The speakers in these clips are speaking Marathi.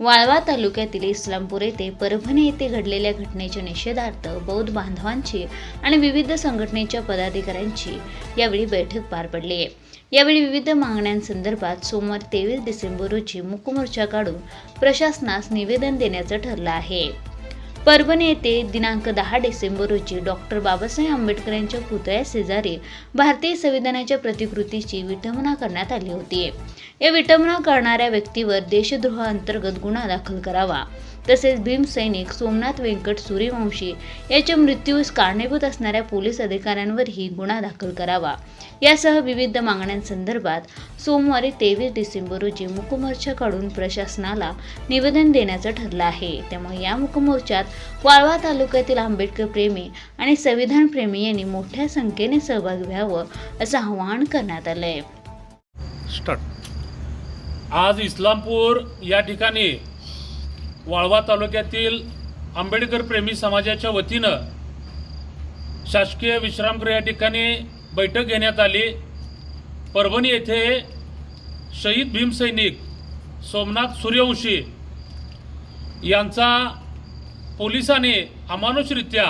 वाळवा तालुक्यातील इस्लामपूर येथे परभणी येथे घडलेल्या घटनेच्या निषेधार्थ बौद्ध बांधवांची आणि विविध संघटनेच्या पदाधिकाऱ्यांची यावेळी बैठक पार पडली. आहे यावेळी विविध मागण्यांसंदर्भात सोमवार तेवीस डिसेंबर रोजी मुकमोर्चा काढून प्रशासनास निवेदन देण्याचं ठरलं आहे. परभणी येथे दिनांक दहा डिसेंबर रोजी डॉक्टर बाबासाहेब आंबेडकर यांच्या पुतळ्या शेजारी भारतीय संविधानाच्या प्रतिकृतीची विटंबना करण्यात आली होती. या विटंबना करणाऱ्या व्यक्तीवर देशद्रोह अंतर्गत गुन्हा दाखल करावा. तसेच भीमसैनिक सोमनाथ व्यंकट सूर्यवंशी याच्या मृत्यूस कारणीभूत असणाऱ्या पोलीस अधिकाऱ्यांवरही गुन्हा दाखल करावा. यासह विविध मागण्यांसंदर्भात सोमवारी तेवीस डिसेंबर रोजी मुकमोर्चाकडून प्रशासनाला निवेदन देण्याचं ठरलं आहे. त्यामुळे या मुकमोर्चात वाळवा तालुक्यातील आंबेडकर प्रेमी आणि संविधान प्रेमी यांनी मोठ्या संख्येने सहभाग घ्यावं असं आवाहन करण्यात आलं आहे आज इस्लामपूर या ठिकाणी वाळवा तालुक्यातील आंबेडकर प्रेमी समाजाच्या वतीनं शासकीय विश्रामगृह या ठिकाणी बैठक घेण्यात आली. परभणी येथे शहीद भीमसैनिक सोमनाथ सूर्यवंशी यांचा पोलिसाने अमानुषरित्या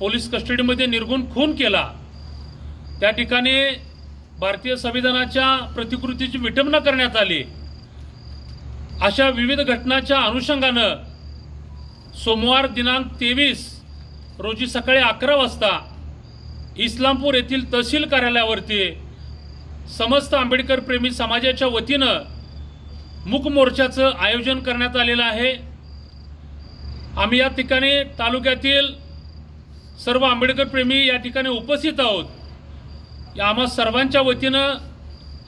पोलीस कस्टडीमध्ये निर्गुण खून केला. त्या ठिकाणी भारतीय संविधानाच्या प्रतिकृतीची विटंबना करण्यात आली. अशा विविध घटनाच्या अनुषंगानं सोमवार दिनांक तेवीस रोजी सकाळी अकरा वाजता इस्लामपूर येथील तहसील कार्यालयावरती समस्त आंबेडकर प्रेमी समाजाच्या वतीनं मूक मोर्चाचं आयोजन करण्यात आलेलं आहे. आम्ही या ठिकाणी तालुक्यातील सर्व आंबेडकर प्रेमी या ठिकाणी उपस्थित आहोत. या आम्हा सर्वांच्या वतीनं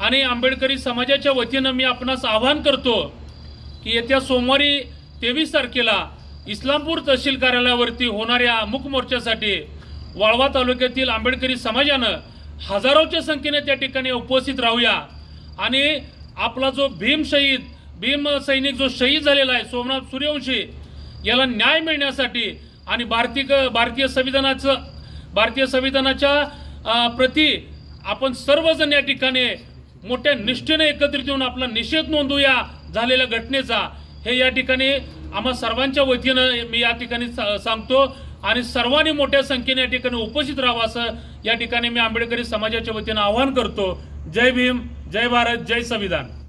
आणि आंबेडकरी समाजाच्या वतीनं मी आपणास आवाहन करतो की येत्या सोमवारी तेवीस तारखेला इस्लामपूर तहसील कार्यालयावरती होणाऱ्या मूक मोर्चासाठी वाळवा तालुक्यातील आंबेडकरी समाजानं हजारोच्या संख्येने त्या ठिकाणी उपस्थित राहूया. आणि आपला जो भीम शहीद भीम सैनिक जो शहीद झालेला आहे सोमनाथ सूर्यवंशी याला न्याय मिळण्यासाठी आणि भारतीय भारतीय संविधानाचं भारतीय संविधानाच्या प्रती आपण सर्वजण या ठिकाणी मोठ्या निष्ठेने एकत्रित येऊन आपला निषेध नोंदवूया झालेल्या घटनेचा. हे या ठिकाणी आम्हा सर्वांच्या वतीनं मी या ठिकाणी सांगतो आणि सर्वांनी मोठ्या संख्येने या ठिकाणी उपस्थित राहावं असं या ठिकाणी मी आंबेडकरी समाजाच्या वतीनं आवाहन करतो. जय भीम जय भारत जय संविधान.